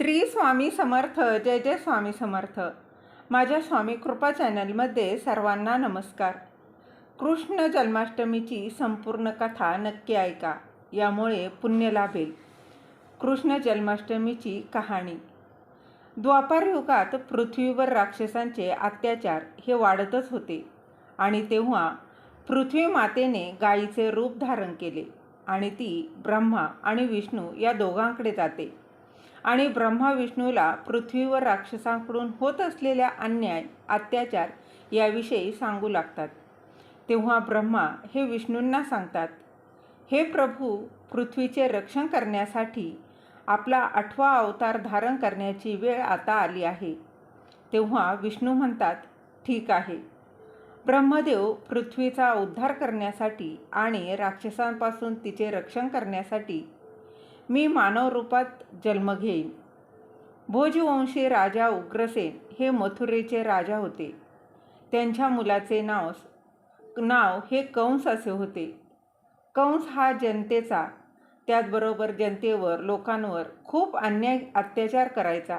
श्री स्वामी समर्थ जय जय स्वामी समर्थ. माझ्या स्वामी कृपा चॅनलमध्ये सर्वांना नमस्कार. कृष्ण जन्माष्टमीची संपूर्ण कथा नक्की ऐका यामुळे पुण्य लाभेल. कृष्ण जन्माष्टमीची कहाणी. द्वापार युगात पृथ्वीवर राक्षसांचे अत्याचार हे वाढतच होते आणि तेव्हा पृथ्वी मातेने गायीचे रूप धारण केले आणि ती ब्रह्मा आणि विष्णू या दोघांकडे जाते. आणि ब्रह्मा विष्णूला पृथ्वीवर राक्षसांकडून होत असलेल्या अन्याय अत्याचार याविषयी सांगू लागतात. तेव्हा ब्रह्मा हे विष्णूंना सांगतात हे प्रभू पृथ्वीचे रक्षण करण्यासाठी आपला आठवा अवतार धारण करण्याची वेळ आता आली आहे. तेव्हा विष्णू म्हणतात ठीक आहे. ब्रह्मदेव पृथ्वीचा उद्धार करण्यासाठी आणि राक्षसांपासून तिचे रक्षण करण्यासाठी मी मानव रूपात जन्म घेईन. भोजवंशी राजा उग्रसेन हे मथुरेचे राजा होते. त्यांच्या मुलाचे नाव नाव हे कंस असे होते. कंस हा जनतेचा त्याचबरोबर जनतेवर लोकांवर खूप अन्याय अत्याचार करायचा.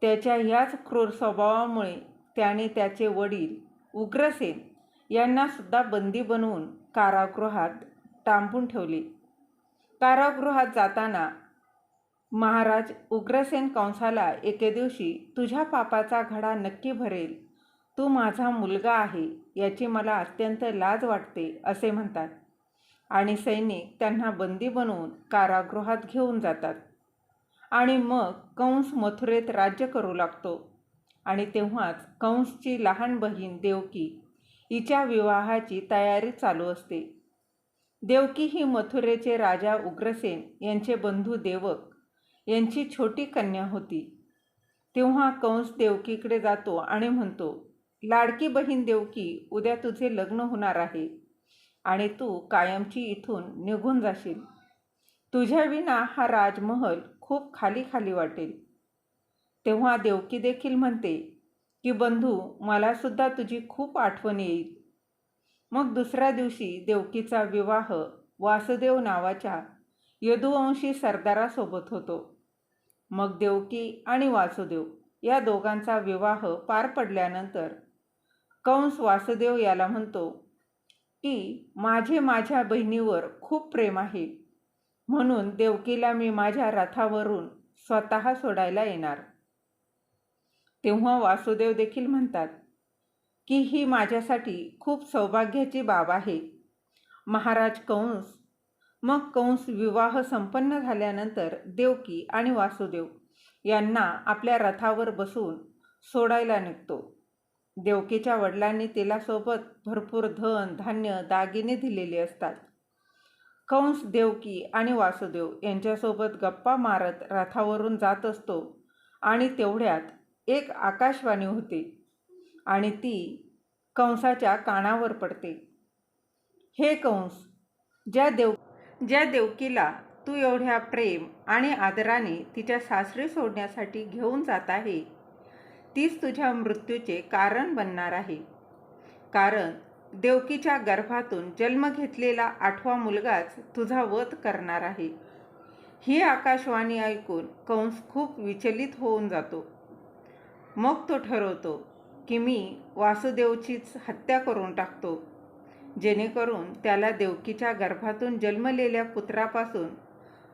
त्याच्या ह्याच क्रूर स्वभावामुळे त्याने त्याचे वडील उग्रसेन यांनासुद्धा बंदी बनवून कारागृहात टांबून ठेवले. कारागृहात जाताना महाराज उग्रसेन कंसाला एके दिवशी तुझ्या पापाचा घडा नक्की भरेल. तू माझा मुलगा आहे याची मला अत्यंत लाज वाटते असे म्हणतात. आणि सैनिक त्यांना बंदी बनवून कारागृहात घेऊन जातात. आणि मग कंस मथुरेत राज्य करू लागतो. आणि तेव्हाच कंसची लहान बहीण देवकी हिच्या विवाहाची तयारी चालू असते. देवकी ही मथुरेचे राजा उग्रसेन यांचे बंधू देवक यांची छोटी कन्या होती. तेव्हा कंस देवकीकडे जातो आणि म्हणतो लाडकी बहीण देवकी उद्या तुझे लग्न होणार आहे आणि तू कायमची इथून निघून जाशील. तुझ्या विना हा राजमहल खूप खाली खाली वाटेल. तेव्हा देवकी देखील म्हणते की बंधू मलासुद्धा तुझी खूप आठवण येईल. मग दुसऱ्या दिवशी देवकीचा विवाह वासुदेव नावाच्या यदुवंशी सरदारासोबत होतो. मग देवकी आणि वासुदेव या दोघांचा विवाह पार पडल्यानंतर कंस वासुदेव याला म्हणतो की माझे माझ्या बहिणीवर खूप प्रेम आहे. म्हणून देवकीला मी माझ्या रथावरून स्वतः सोडायला येणार. तेव्हा वासुदेव देखील म्हणतात की ही माझ्यासाठी खूप सौभाग्याची बाब आहे. महाराज कंस मग कंस विवाह संपन्न झाल्यानंतर देवकी आणि वासुदेव यांना आपल्या रथावर बसून सोडायला निघतो. देवकीच्या वडिलांनी तिला सोबत भरपूर धन धान्य दागिने दिलेले असतात. कंस देवकी आणि वासुदेव यांच्यासोबत गप्पा मारत रथावरून जात असतो आणि तेवढ्यात एक आकाशवाणी होते. आणि ती कंसाच्या कानावर पडते. हे कंस ज्या देव ज्या देवकीला तू एवढ्या प्रेम आणि आदराने तिच्या सासरी सोडण्यासाठी घेऊन जात आहे तीच तुझ्या मृत्यूचे कारण बनणार आहे. कारण देवकीच्या गर्भातून जन्म घेतलेला आठवा मुलगाच तुझा वध करणार आहे. ही आकाशवाणी ऐकून कंस खूप विचलित होऊन जातो. मग तो ठरवतो की मी वासुदेवचीच हत्या करून टाकतो. जेणेकरून त्याला देवकीच्या गर्भातून जन्मलेल्या पुत्रापासून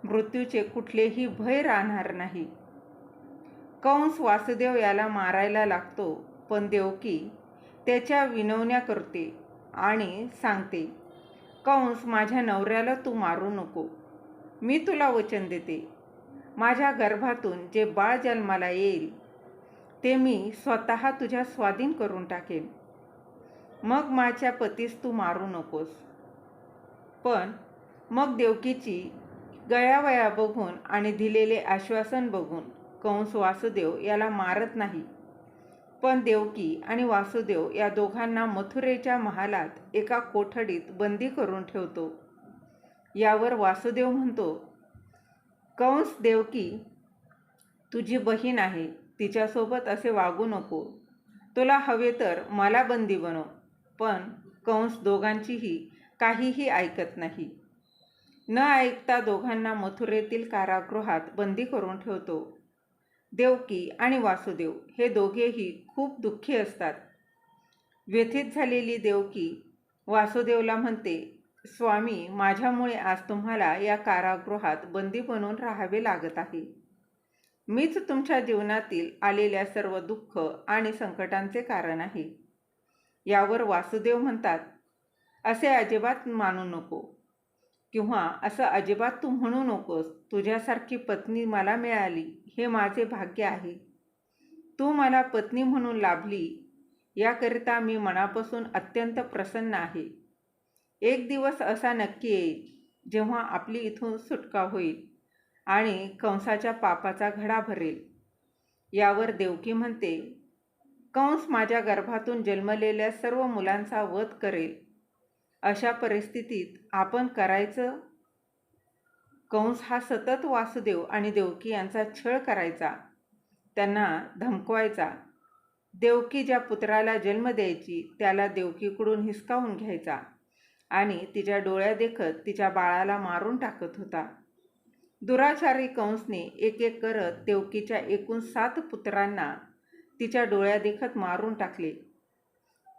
मृत्यूचे कुठलेही भय राहणार नाही. कंस वासुदेव याला मारायला लागतो पण देवकी त्याच्या विनवण्या करते आणि सांगते कंस माझ्या नवऱ्याला तू मारू नको. मी तुला वचन देते. माझ्या गर्भातून जे बाळ जन्माला येईल ते मी स्वतः तुझ्या स्वाधीन करून टाकेन. मग माझ्या पतीस तू मारू नकोस. पण मग देवकीची गयावया बघून आणि दिलेले आश्वासन बघून कंस वासुदेव याला मारत नाही. पण देवकी आणि वासुदेव या दोघांना मथुरेच्या महालात एका कोठडीत बंदी करून ठेवतो. यावर वासुदेव म्हणतो कंस देवकी तुझी बहीण आहे. तिच्यासोबत असे वागू नको. तुला हवे तर मला बंदी बनव पण कंस दोघांचीही काहीही ऐकत नाही. न ऐकता दोघांना मथुरेतील कारागृहात बंदी करून ठेवतो. देवकी आणि वासुदेव हे दोघेही खूप दुःखी असतात. व्यथित झालेली देवकी वासुदेवला म्हणते स्वामी माझ्यामुळे आज तुम्हाला या कारागृहात बंदी बनून राहावे लागत आहे. मीच तुमच्या जीवनातील आलेल्या सर्व दुःख आणि संकटांचे कारण आहे. यावर वासुदेव म्हणतात असे अजिबात मानू नको. किंवा असं अजिबात तू म्हणू नकोस तुझ्यासारखी पत्नी मला मिळाली हे माझे भाग्य आहे. तू मला पत्नी म्हणून लाभली याकरिता मी मनापासून अत्यंत प्रसन्न आहे. एक दिवस असा नक्की येईल जेव्हा आपली इथून सुटका होईल. आणि कंसाच्या पापाचा घडा भरेल. यावर देवकी म्हणते कंस माझ्या गर्भातून जन्मलेल्या सर्व मुलांचा वध करेल. अशा परिस्थितीत आपण करायचं कंस हा सतत वासुदेव आणि देवकी यांचा छळ करायचा. त्यांना धमकवायचा. देवकी ज्या पुत्राला जन्म द्यायची त्याला देवकीकडून हिसकावून घ्यायचा आणि तिच्या डोळ्या देखत तिच्या बाळाला मारून टाकत होता. दुराचारी कंसने एक एक करत देवकीच्या एकूण सात पुत्रांना तिच्या डोळ्या देखत मारून टाकले.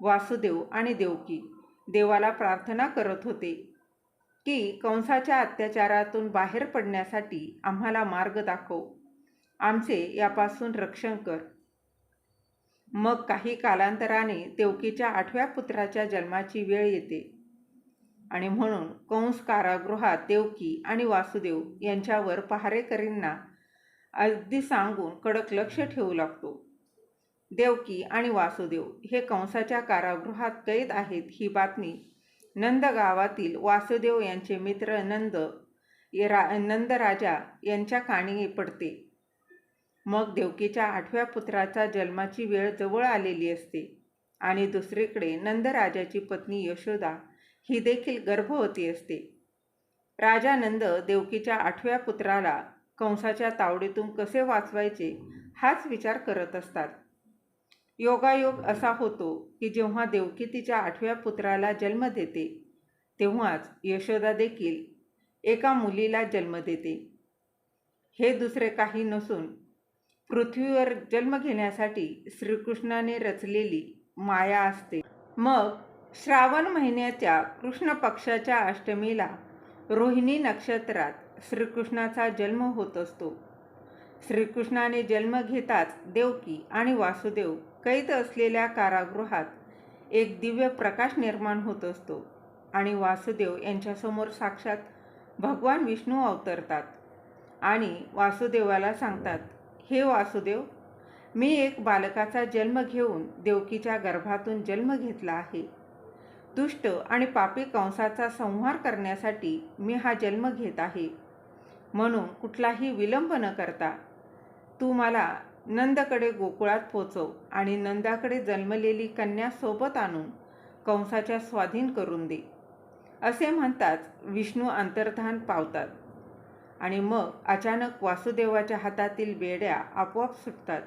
वासुदेव आणि देवकी देवाला प्रार्थना करत होते की कंसाच्या अत्याचारातून बाहेर पडण्यासाठी आम्हाला मार्ग दाखव. आमचे यापासून रक्षण कर. मग काही कालांतराने देवकीच्या आठव्या पुत्राच्या जन्माची वेळ येते. आणि म्हणून कंस कारागृहात देवकी आणि वासुदेव यांच्यावर पहारेकरींना अगदी सांगून कडक लक्ष ठेवू लागतो. देवकी आणि वासुदेव हे कंसाच्या कारागृहात कैद आहेत ही बातमी नंद गावातील वासुदेव यांचे मित्र नंद रा नंदराजा यांच्या काणी पडते. मग देवकीच्या आठव्या पुत्राचा जन्माची वेळ जवळ आलेली असते आणि दुसरीकडे नंदराजाची पत्नी यशोदा ही देखील गर्भवती असते. राजानंद देवकीच्या आठव्या पुत्राला कंसाच्या तावडीतून कसे वाचवायचे हाच विचार करत असतात. योगायोग असा होतो की जेव्हा देवकी तिच्या आठव्या पुत्राला जन्म देते तेव्हाच यशोदा देखील एका मुलीला जन्म देते. हे दुसरे काही नसून पृथ्वीवर जन्म घेण्यासाठी श्रीकृष्णाने रचलेली माया असते. मग श्रावण महिन्याच्या कृष्ण पक्षाच्या अष्टमीला रोहिणी नक्षत्रात श्रीकृष्णाचा जन्म होत असतो. श्रीकृष्णाने जन्म घेताच देवकी आणि वासुदेव कैद असलेल्या कारागृहात एक दिव्य प्रकाश निर्माण होत असतो आणि वासुदेव यांच्यासमोर साक्षात भगवान विष्णू अवतरतात आणि वासुदेवाला सांगतात हे वासुदेव मी एक बालकाचा जन्म घेऊन देवकीच्या गर्भातून जन्म घेतला आहे. दुष्ट आणि पापी कंसाचा संहार करण्यासाठी मी हा जन्म घेत आहे. म्हणून कुठलाही विलंब न करता तू मला नंदकडे गोकुळात पोचव आणि नंदाकडे जन्मलेली कन्या सोबत आणून कंसाच्या स्वाधीन करून दे. असे म्हणताच विष्णू अंतर्धान पावतात आणि मग अचानक वासुदेवाच्या हातातील बेड्या आपोआप सुटतात.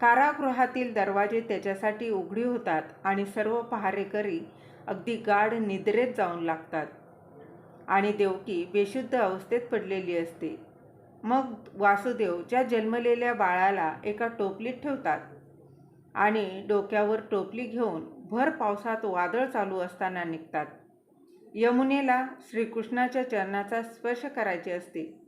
कारागृहातील दरवाजे त्याच्यासाठी उघडी होतात आणि सर्व पहारेकरी अगदी गाढ निद्रेत जाऊन लागतात. आणि देवकी बेशुद्ध अवस्थेत पडलेली असते. मग वासुदेव ज्या जन्मलेल्या बाळाला एका टोपलीत ठेवतात आणि डोक्यावर टोपली घेऊन भर पावसात वादळ चालू असताना निघतात. यमुनेला श्रीकृष्णाच्या चरणाचा स्पर्श करायचे असते.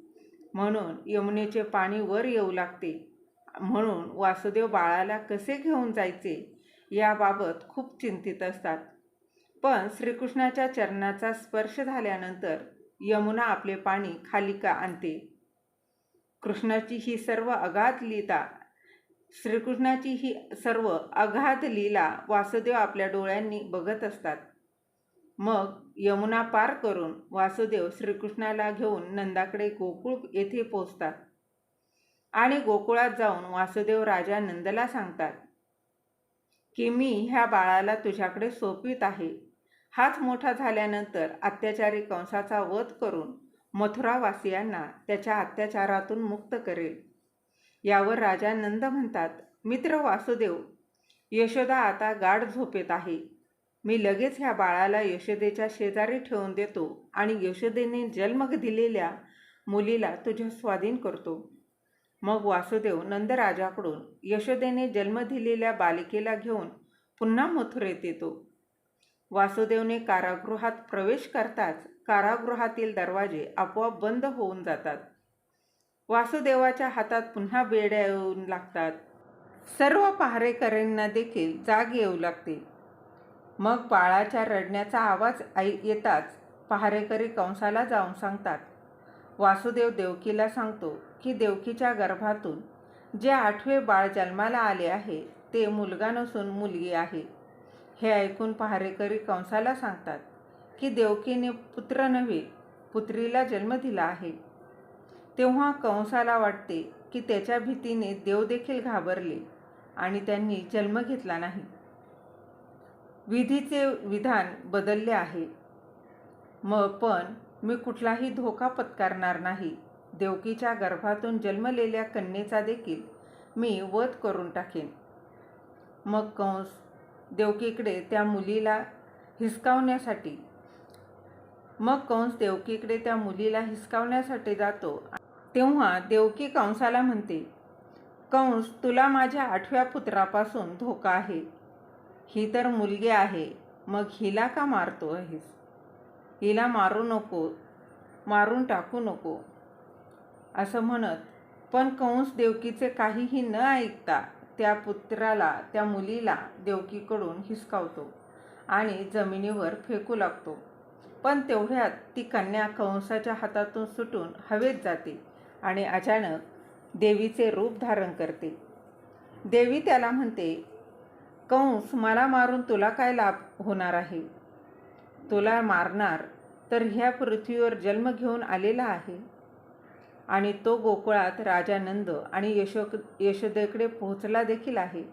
म्हणून यमुनेचे पाणी वर येऊ लागते. म्हणून वासुदेव बाळाला कसे घेऊन जायचे याबाबत खूप चिंतित असतात. पण श्रीकृष्णाच्या चरणाचा स्पर्श झाल्यानंतर यमुना आपले पाणी खाली का आणते? कृष्णाची ही सर्व अगाध लीला श्रीकृष्णाची ही सर्व अगाध लीला वासुदेव आपल्या डोळ्यांनी बघत असतात. मग यमुना पार करून वासुदेव श्रीकृष्णाला घेऊन नंदाकडे गोकुळ येथे पोचतात आणि गोकुळात जाऊन वासुदेव राजा नंदला सांगतात की मी ह्या बाळाला तुझ्याकडे सोपवित आहे. हाच मोठा झाल्यानंतर अत्याचारी कंसाचा वध करून मथुरावासियांना त्याच्या अत्याचारातून मुक्त करेल. यावर राजा नंद म्हणतात मित्र वासुदेव यशोदा आता गाढ झोपेत आहे. मी लगेच ह्या बाळाला यशोदेच्या शेजारी ठेवून देतो आणि यशोदेने जन्म दिलेल्या मुलीला तुझ्या स्वाधीन करतो. मग वासुदेव नंदराजाकडून यशोदेने जन्म दिलेल्या बालिकेला घेऊन पुन्हा मथुरेत येतो. वासुदेवने कारागृहात प्रवेश करताच कारागृहातील दरवाजे आपोआप बंद होऊन जातात. वासुदेवाच्या हातात पुन्हा बेड्या येऊन लागतात. सर्व पहारेकऱ्यांना देखील जाग येऊ लागते. मग बाळाच्या रडण्याचा आवाज ऐ येताच पहारेकरी कंसाला जाऊन सांगतात वासुदेव देवकीला सांगतो की देवकीच्या गर्भातून जे आठवे बाळ जन्माला आले आहे ते मुलगा नसून मुलगी आहे. हे ऐकून पहारेकरी कंसाला सांगतात की देवकीने पुत्र नव्हे पुत्रीला जन्म दिला आहे. तेव्हा कंसाला वाटते की त्याच्या भीतीने देवदेखील घाबरले आणि त्यांनी जन्म घेतला नाही. विधीचे विधान बदलले आहे. मग पण मी कुठलाही धोका पत्कारणार नाही. देवकीच्या गर्भातून जन्मलेल्या कन्येचा देखील मी वध करून टाकेन. मग कंस देवकीकडे त्या मुलीला हिसकावण्यासाठी. मग कंस देवकीकडे त्या मुलीला हिसकावण्यासाठी जातो. तेव्हा देवकी कंसाला म्हणते कंस तुला माझ्या आठव्या पुत्रापासून धोका आहे. ही तर मुलगी आहे मग हिला का मारतो आहेस? हिला मारू नको मारून टाकू नको. असं म्हणत पण कंस देवकीचे काहीही न ऐकता त्या पुत्राला त्या मुलीला देवकीकडून हिसकावतो आणि जमिनीवर फेकू लागतो. पण तेवढ्यात ती कन्या कंसाच्या हातातून सुटून हवेत जाते आणि अचानक देवीचे रूप धारण करते. देवी त्याला म्हणते कंस मला मारून तुला काय लाभ होणार आहे? तुला मारणार तर ह्या पृथ्वीवर जन्म घेऊन आलेला आहे. आणि तो गोकुळात राजानंद आणि यशो यशोदेकडे पोहोचला देखील आहे.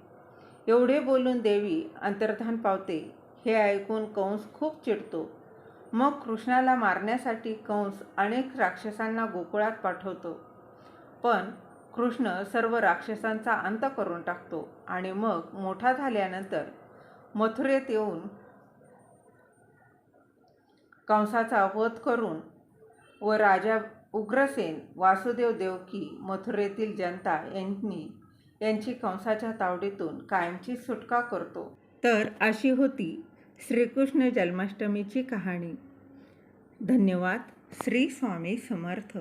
एवढे बोलून देवी अंतर्धान पावते. हे ऐकून कंस खूप चिडतो. मग कृष्णाला मारण्यासाठी कंस अनेक राक्षसांना गोकुळात पाठवतो. पण कृष्ण सर्व राक्षसांचा अंत करून टाकतो आणि मग मोठा झाल्यानंतर मथुरेत येऊन कंसाचा वध करून व राजा उग्रसेन वासुदेव देवकी मथुरेतील जनता यांनी यांची कंसाच्या तावडीतून कायमची सुटका करतो. तर अशी होती श्रीकृष्ण जन्माष्टमीची कहाणी. धन्यवाद. श्री स्वामी समर्थ.